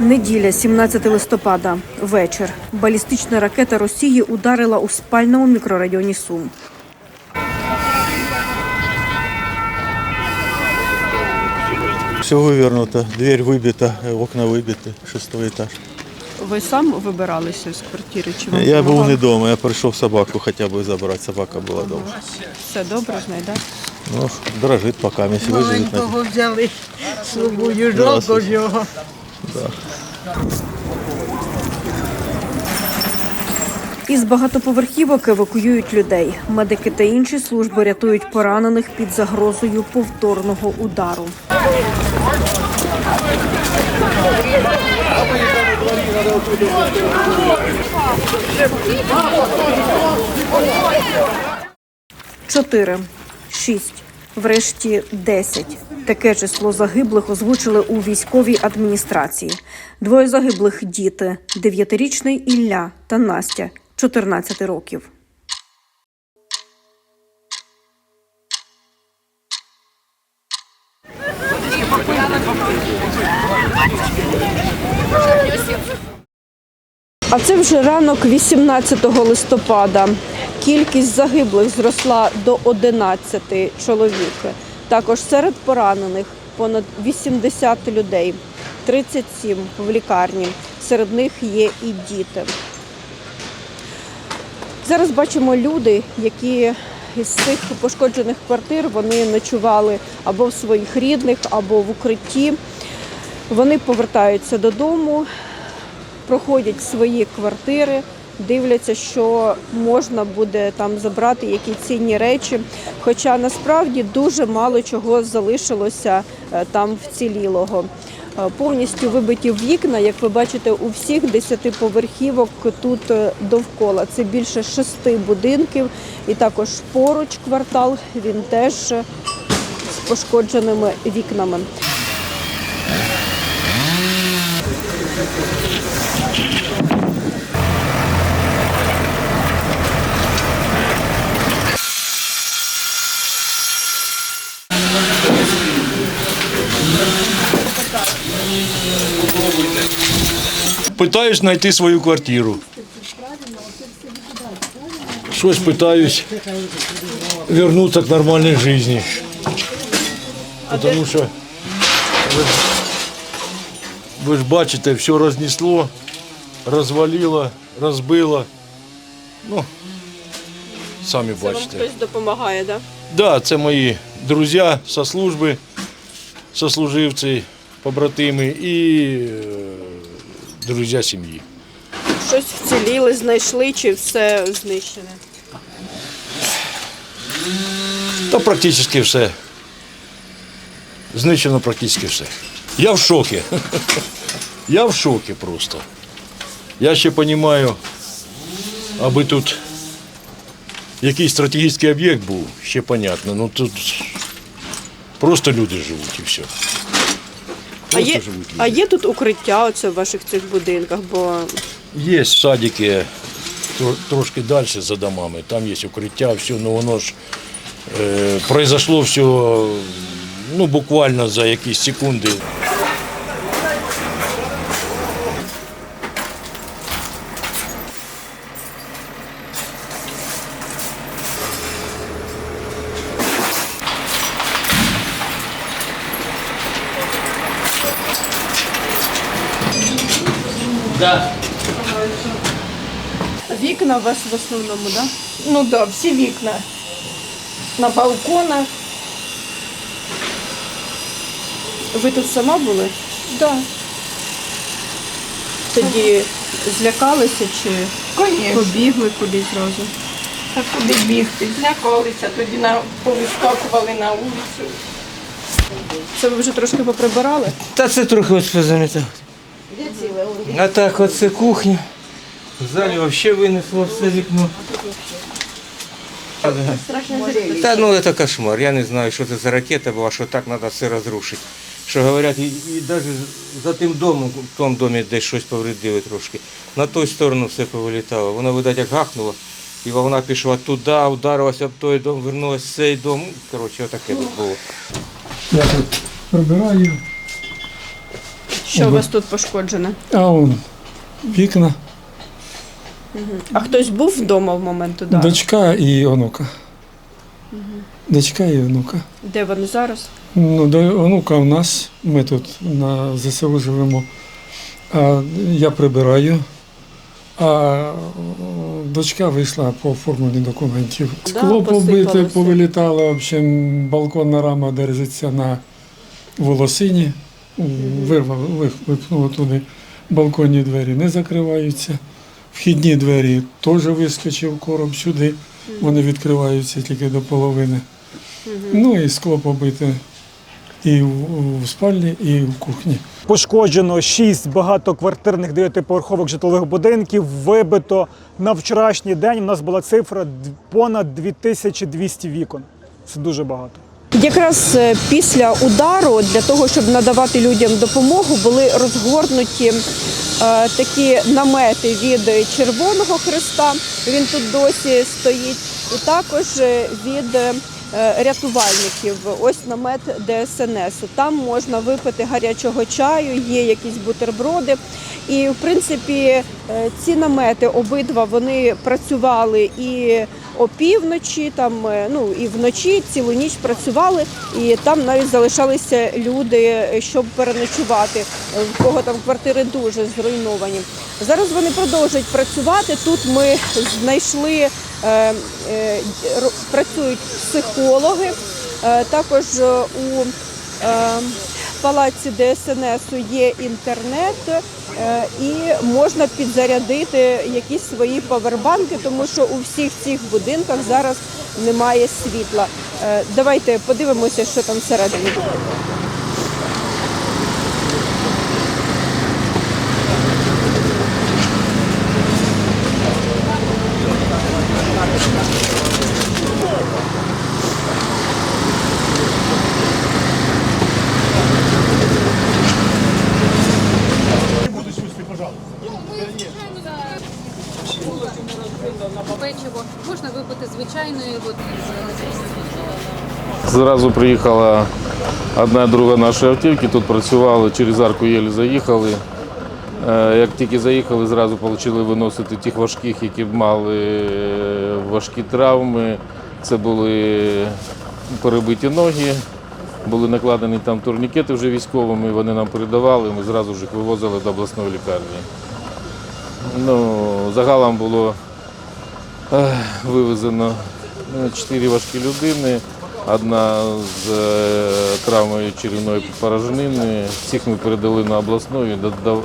Неділя, 17 листопада, вечір. Балістична ракета Росії ударила у спальному мікрорайоні Сум. Все вывернуто, дверь выбита, э, окна выбиты, шестой этаж. Ви сам вибиралися з квартири? Чи вам Я був допомагали? не вдома, я прийшов собаку хоча б забрати, собака була вдома. Все добре, знайде. Ну, дрожить поки, якщо виживуть. на- Маленького взяли з собою, жалко ж його. Із багатоповерхівок евакуюють людей. Медики та інші служби рятують поранених під загрозою повторного удару. Чотири, шість, врешті десять. Таке число загиблих озвучили у військовій адміністрації. Двоє загиблих діти: дев'ятирічний Ілля та Настя, 14 років. А це вже ранок 18 листопада. Кількість загиблих зросла до 11 чоловік. Також серед поранених понад 80 людей, 37 в лікарні. Серед них є і діти. Зараз бачимо люди, які із цих пошкоджених квартир вони ночували або в своїх рідних, або в укритті. Вони повертаються додому, проходять свої квартири, дивляться, що можна буде там забрати, які цінні речі. Хоча насправді дуже мало чого залишилося е, там вцілілого. Е, Повністю вибиті вікна, як ви бачите, у всіх десяти поверхівок тут е, довкола. Це більше шести будинків, і також поруч квартал він теж з пошкодженими вікнами. Пытаюсь знайти свою квартиру. Щось пытаюсь вернуться к нормальной жизни. Потому що ви, ви ж бачите, все рознесло, розвалило, розбило. Ну, самі бачите. Хтось допомагає, так? Да, це мої друзі со служби, сослуживці, побратими і е, друзі сім'ї. Щось вціліли, знайшли чи все знищене? Та практично все. Знищено практично все. Я в шокі. Я в шокі просто. Я ще розумію, аби тут якийсь стратегічний об'єкт був, ще понятно. Ну тут просто люди живуть і все. А є, живуть люди. а є тут укриття оце в ваших цих будинках, бо Є садики тро- трошки далі за домами, там є укриття, все, ну воно ж е, произошло все ну, буквально за якісь секунди. Вікна у вас в основному, так? Ну так, да, всі вікна. На балконах. Ви тут сама були? Да. Тоді злякалися чи Конечно. побігли кудись зразу? А куди бігти? Злякалися, тоді на, повискакували на вулицю. Це ви вже трошки поприбирали? Та це трохи ось позамітав. А так, оце кухня. В залі взагалі винесло все вікно. Та ну це кошмар. Я не знаю, що це за ракета була, що так треба все розрушити. Що говорять, і, і навіть за тим домом, в тому домі десь щось повредили трошки. На ту сторону все повилітало. Воно, видать, як гахнуло. І вона пішла туди, ударилася об той дом, вернулася в цей дом. Коротше, отаке тут було. Я тут прибираю. Що у вас тут пошкоджене? А он вікна, А хтось був вдома в момент удару? дочка і онука. Дочка і онука. Де вони зараз? Ну, до онука у нас, ми тут на ЗСУ живемо. А я прибираю, а дочка вийшла по оформленню документів. Да, Скло побите, посипалося. повилітало, в общем, балконна рама держиться на волосині, вирвав, вих- туди. Балконні двері не закриваються. Вхідні двері теж вискочив короб сюди. Вони відкриваються тільки до половини. Ну і скло побите і в, в спальні, і в кухні. Пошкоджено шість багатоквартирних дев'ятиповерхових житлових будинків. Вибито на вчорашній день. У нас була цифра понад 2200 вікон. Це дуже багато. Якраз е, після удару для того, щоб надавати людям допомогу, були розгорнуті е, такі намети від Червоного Христа. Він тут досі стоїть, і також е, від рятувальників. Ось намет ДСНС. Там можна випити гарячого чаю, є якісь бутерброди. І в принципі ці намети обидва вони працювали і опівночі, там е, ну і вночі цілу ніч працювали, і там навіть залишалися люди, е, щоб переночувати. е, В кого там квартири дуже зруйновані. Зараз вони продовжують працювати. Тут ми знайшли е, е, працюють психологи. Е, також у е, палаці ДСНС є інтернет е, і можна підзарядити якісь свої павербанки, тому що у всіх цих будинках зараз немає світла. Е, Давайте подивимося, що там всередині. Печиво можна випити звичайної води. Зразу приїхала одна друга нашої автівки, тут працювали, через арку єлі заїхали. Е, Як тільки заїхали, зразу почали виносити тих важких, які мали е, важкі травми. Це були перебиті ноги, були накладені там турнікети вже військовими, вони нам передавали, ми зразу ж їх вивозили до обласної лікарні. Ну, загалом було Вивезено е, чотири важкі людини, одна з е, травмою черевної порожнини. Всіх ми передали на обласну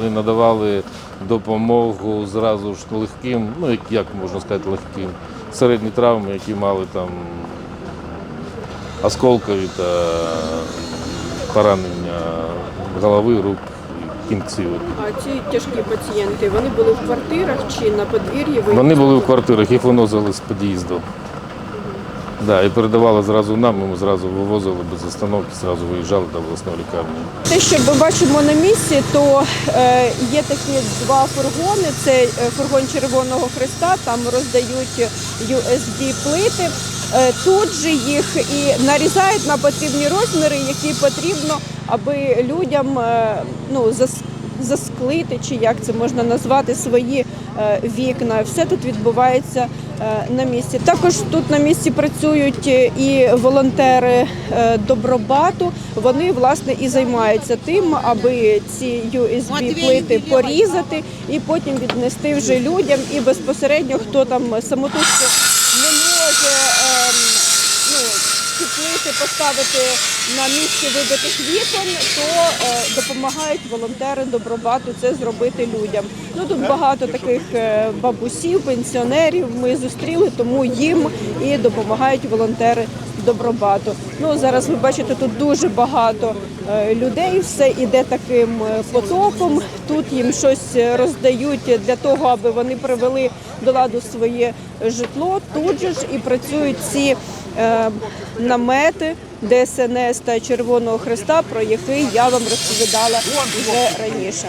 і надавали допомогу зразу ж легким, ну як, можна сказати, легким, середні травми, які мали там осколкові та поранення голови, рук, і кінцівок. А ці тяжкі пацієнти вони були в квартирах чи на подвір'ї? Вони були в квартирах, їх виносили з під'їзду. Да, і передавали зразу нам, ми зразу вивозили без остановки, зразу виїжджали до обласної лікарні. Те, що ми бачимо на місці, то е, є такі два фургони. Це е, фургон Червоного Христа, там роздають USB-плити. Е, тут же їх і нарізають на потрібні розміри, які потрібно, аби людям е, ну, зас- засклити, чи як це можна назвати, свої е, вікна. Все тут відбувається на місці. Також тут на місці працюють е, і волонтери е, Добробату. Вони власне і займаються тим, аби ці USB-плити порізати і потім віднести вже людям. І безпосередньо хто там самотужки не може. Плити поставити на місці вибитих вікон, то е, допомагають волонтери добробату це зробити людям. Ну тут багато таких е, бабусів, пенсіонерів ми зустріли, тому їм і допомагають волонтери добробату. Ну зараз ви бачите, тут дуже багато е, людей, все іде таким е, потоком. Тут їм щось роздають для того, аби вони привели до ладу своє житло. Тут же ж і працюють ці е, намети ДСНС та Червоного Христа, про який я вам розповідала вже раніше.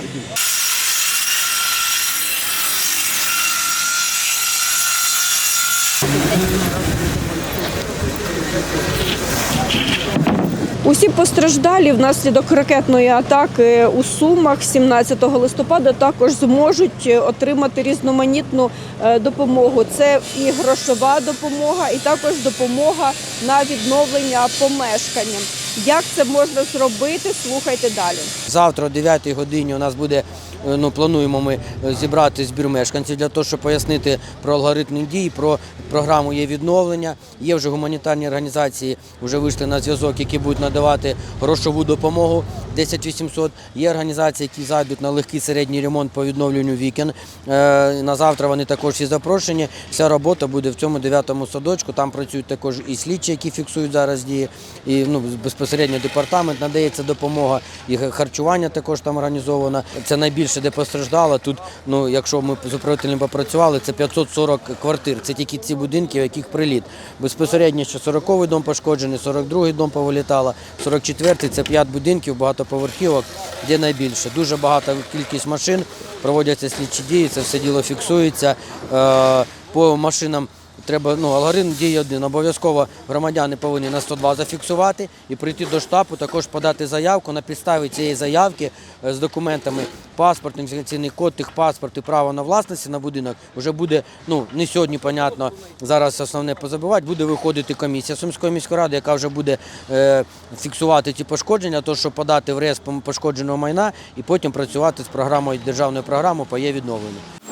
Усі постраждалі внаслідок ракетної атаки у Сумах 17 листопада також зможуть отримати різноманітну е, допомогу. Це і грошова допомога, і також допомога на відновлення помешкання. Як це можна зробити? Слухайте далі. Завтра о 9 годині у нас буде, е, ну плануємо ми е, зібрати збір мешканців для того, щоб пояснити про алгоритм дій, про програму є відновлення. Є вже гуманітарні організації, вже вийшли на зв'язок, які будуть надавати грошову допомогу 10 800. Є організації, які зайдуть на легкий середній ремонт по відновленню вікон. Е, На завтра вони також всі запрошені. Вся робота буде в цьому 9-му садочку. Там працюють також і слідчі, які фіксують зараз дії, і ну безпосередньо департамент надається допомога, і харчування також там організовано. Це найбільше, де постраждало. Тут, ну якщо ми з управителем попрацювали, це 540 квартир. Це тільки ці будинки, в яких приліт. Безпосередньо що 40-й дом пошкоджений, 42-й дом повилітало, 44-й – це 5 будинків, багатоповерхівок, де найбільше. Дуже багата кількість машин, проводяться слідчі дії, це все діло фіксується. Е, По машинам Треба ну алгоритм діє один. Обов'язково громадяни повинні на 102 зафіксувати і прийти до штабу, також подати заявку на підставі цієї заявки е, з документами паспорт, ідентифікаційний код, тих паспорт і право на власності на будинок. Вже буде ну не сьогодні, понятно. Зараз основне позабивати. Буде виходити комісія Сумської міської ради, яка вже буде е, фіксувати ті пошкодження, то щоб подати в реєстр пошкодженого майна і потім працювати з програмою державною програмою по є відновленню.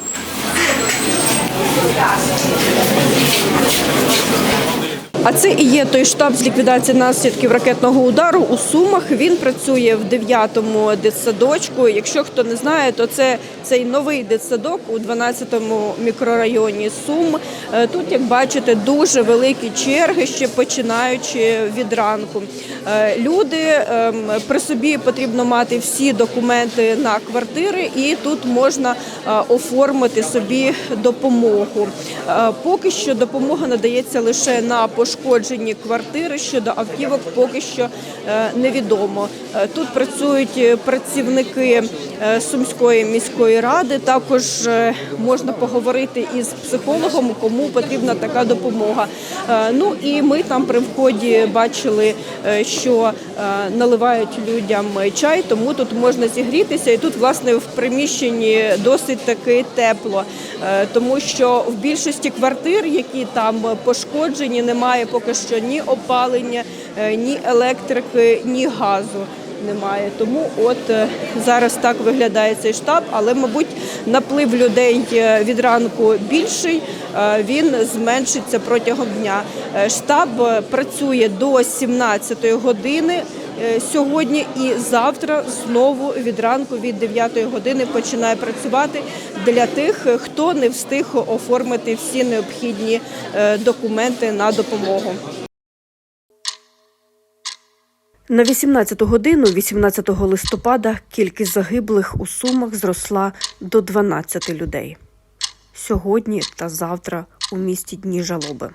lugar. А це і є той штаб з ліквідації наслідків ракетного удару у Сумах. Він працює в 9-му дитсадочку. Якщо хто не знає, то це цей новий дитсадок у 12-му мікрорайоні Сум. Е, Тут, як бачите, дуже великі черги, ще починаючи від ранку. Е, Люди ем, при собі потрібно мати всі документи на квартири, і тут можна е, оформити собі допомогу. Поки що допомога надається лише на пошкоджені квартири. Щодо автівок, поки що е, невідомо. Е, Тут працюють е, працівники Сумської міської ради. Також е, можна поговорити із психологом, кому потрібна така допомога. Е, Ну і ми там при вході бачили, е, що е, наливають людям чай, тому тут можна зігрітися. І тут, власне, в приміщенні досить таки тепло, е, тому що в більшості квартир, які там пошкоджені, немає поки що ні опалення, е, ні електрики, ні газу. Немає, тому от е, зараз так виглядає цей штаб, але мабуть наплив людей е, від ранку більший. е, Він зменшиться протягом дня. Штаб працює до 17 години сьогодні і завтра знову від ранку від 9 години починає працювати для тих, хто не встиг оформити всі необхідні документи на допомогу. На 18 годину, 18 листопада, кількість загиблих у Сумах зросла до 12 людей. Сьогодні та завтра у місті дні жалоби.